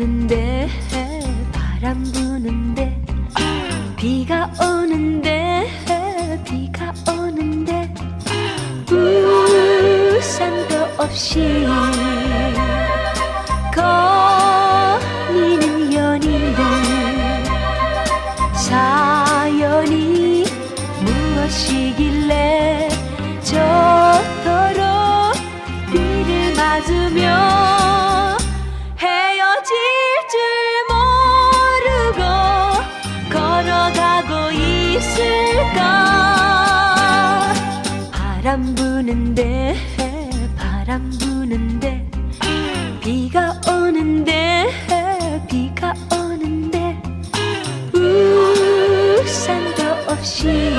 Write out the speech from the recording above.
부는데 바람 부는데 비가 오는데 비가 오는데 우산도 없이 거니는 연인들. 사연이 무엇이길래 저토록 비를 맞으며 있을까 바람 부는데 바람 부는데 비가 오는데 비가 오는데 우산도 없이